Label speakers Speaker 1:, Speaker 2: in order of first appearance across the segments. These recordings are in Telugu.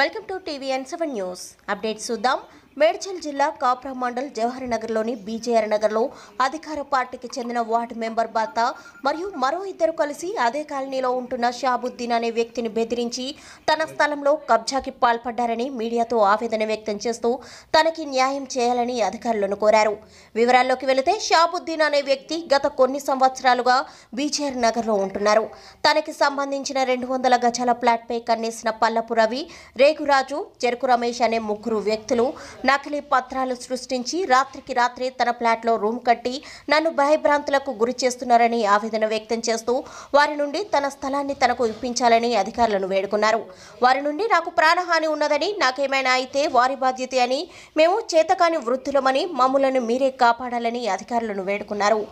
Speaker 1: Welcome to TVN seven news updates చూద్దాం మేడ్చల్ జిల్లా కాప్రా మండల్ జవహర్ నగర్లోని బీజేఆర్ నగర్లో అధికార పార్టీకి చెందిన వార్డు మెంబర్ భర్త మరియు మరో ఇద్దరు కలిసి అదే కాలనీలో ఉంటున్న షాబుద్దీన్ అనే వ్యక్తిని బెదిరించి తన స్థలంలో కబ్జాకి పాల్పడ్డారని మీడియాతో ఆవేదన వ్యక్తం చేస్తూ తనకి న్యాయం చేయాలని అధికారులను కోరారు. వివరాల్లోకి వెళితే షాబుద్దీన్ అనే వ్యక్తి గత కొన్ని సంవత్సరాలుగా బీజేఆర్ నగర్లో ఉంటున్నారు. తనకి సంబంధించిన రెండు వందల గజాల ప్లాట్పై కన్నేసిన పల్లపు రవి రేగురాజు చెరుకు రమేష్ అనే ముగ్గురు వ్యక్తులు నకిలీ పత్రాలు సృష్టించి రాత్రికి రాత్రే తన ఫ్లాట్లో రూమ్ కట్టి నన్ను భయభ్రాంతులకు గురి చేస్తున్నారని ఆవేదన వ్యక్తం చేస్తూ వారి నుండి తన స్థలాన్ని తనకు ఇప్పించాలని అధికారులను వేడుకున్నారు. వారి నుండి నాకు ప్రాణహాని ఉన్నదని నాకేమైనా అయితే వారి బాధ్యత అని మేము చేతకాని వృద్ధులమని మమ్ములను మీరే కాపాడాలని అధికారులను వేడుకున్నారు.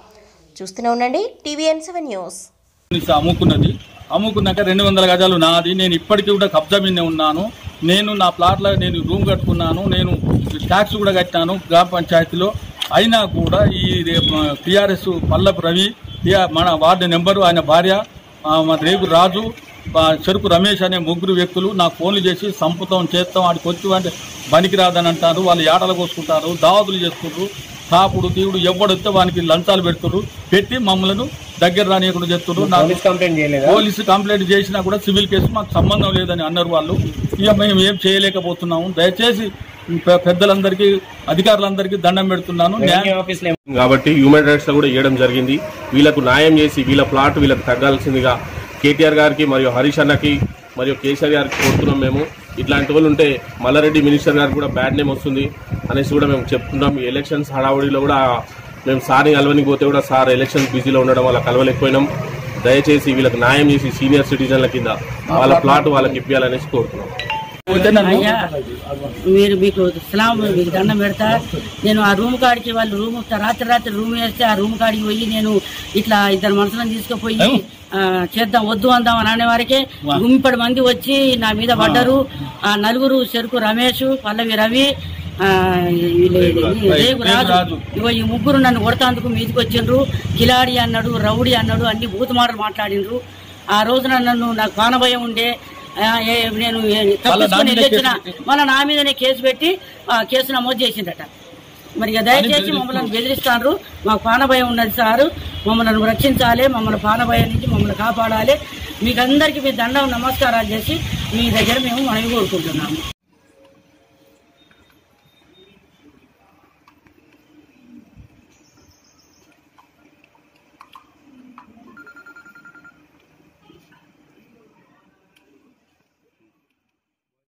Speaker 1: చూస్తూనే ఉండండి టీవీఎన్ సెవెన్ న్యూస్.
Speaker 2: అమ్ముకున్నది. అమ్ముకున్నాక రెండు వందల గజాలు నాది. నేను ఇప్పటికీ కూడా కబ్జా మీద ఉన్నాను. నేను నా ప్లాట్లో నేను రూమ్ కట్టుకున్నాను. నేను ట్యాక్స్ కూడా కట్టాను గ్రామ పంచాయతీలో. అయినా కూడా ఈ టిఆర్ఎస్ పల్లపు రవి మన వార్డు నెంబరు ఆయన భార్య రేగు రాజు చెరుకు రమేష్ అనే ముగ్గురు వ్యక్తులు నాకు ఫోన్లు చేసి సంపుతాం చేస్తాం వాడికి వచ్చి అంటే పనికి రాదని అంటారు వాళ్ళు ఏడలు కోసుకుంటారు దావతులు చేసుకుంటారు తాపుడు తీవుడు ఎవడొస్తే వానికి లంచాలు పెడుతున్నారు పెట్టి మమ్మల్ని దగ్గర రానియకుండా చెప్తున్నారు
Speaker 3: పోలీస్ కంప్లైంట్
Speaker 2: చేసినా కూడా సివిల్ కేసు మాకు సంబంధం లేదని అన్నారు వాళ్ళు. ఇక మేము ఏం చేయలేకపోతున్నాము. దయచేసి పెద్దలందరికీ అధికారులందరికీ దండం పెడుతున్నాను.
Speaker 4: కాబట్టి హ్యూమన్ రైట్స్లో కూడా ఇవ్వడం జరిగింది. వీళ్ళకు న్యాయం చేసి వీళ్ళ ప్లాట్ వీళ్ళకి తగ్గాల్సిందిగా కేటీఆర్ గారికి మరియు హరీష్ అన్నకి మరియు కేసీఆర్ గారికి కోరుతున్నాం మేము. ఇట్లాంటి వాళ్ళు ఉంటే మల్లారెడ్డి మినిస్టర్ గారికి కూడా బ్యాడ్ నేమ్ వస్తుంది అనేసి కూడా మేము చెప్తున్నాం. ఈ ఎలక్షన్స్ హడావుడిలో కూడా మేము సార్ని కలవనికి పోతే కూడా సార్ ఎలక్షన్స్ బిజీలో ఉండడం వల్ల కలవలేకపోయినాం. దయచేసి వీళ్ళకి న్యాయం చేసి సీనియర్ సిటిజన్ల కింద వాళ్ళ ప్లాట్ వాళ్ళకి ఇప్పించాలనేసి కోరుతున్నాం.
Speaker 5: అయ్యా మీరు మీకు ఇస్లాం మీకు దండం పెడతా. నేను ఆ రూమ్ కాడికి వాళ్ళు రూమ్ రాత్రి రాత్రి రూమ్ వేస్తే ఆ రూమ్ కాడికి పోయి నేను ఇట్లా ఇద్దరు మనుషులను తీసుకుపోయి చేద్దాం వద్దు అందాం అని అనే వారికి గుంపడి మంది వచ్చి నా మీద పడ్డారు. ఆ నలుగురు చెరుకు రమేష్ పల్లవి రవి రాజు. ఇగో ఈ ముగ్గురు నన్ను కొడతాందుకు మీదకి వచ్చిండ్రు. కిలాడి అన్నాడు రౌడీ అన్నాడు అన్ని బూత్ మాటలు మాట్లాడిండ్రు. ఆ రోజున నన్ను నాకు ప్రాణభయం ఉండే. నేను తప్పించుకొని వెళ్ళొచ్చిన మళ్ళీ నా మీదనే కేసు పెట్టి ఆ, కేసు నమోదు చేసిందట. మరి దయచేసి మమ్మల్ని బెదిరిస్తారు మాకు ప్రాణభయం ఉన్నది సారు. మమ్మల్ని రక్షించాలి మమ్మల్ని ప్రాణభయం నుంచి మమ్మల్ని కాపాడాలి. మీకు అందరికీ మీ దండం నమస్కారాలు చేసి మీ దగ్గర మేము మనవి కోరుకుంటున్నాము.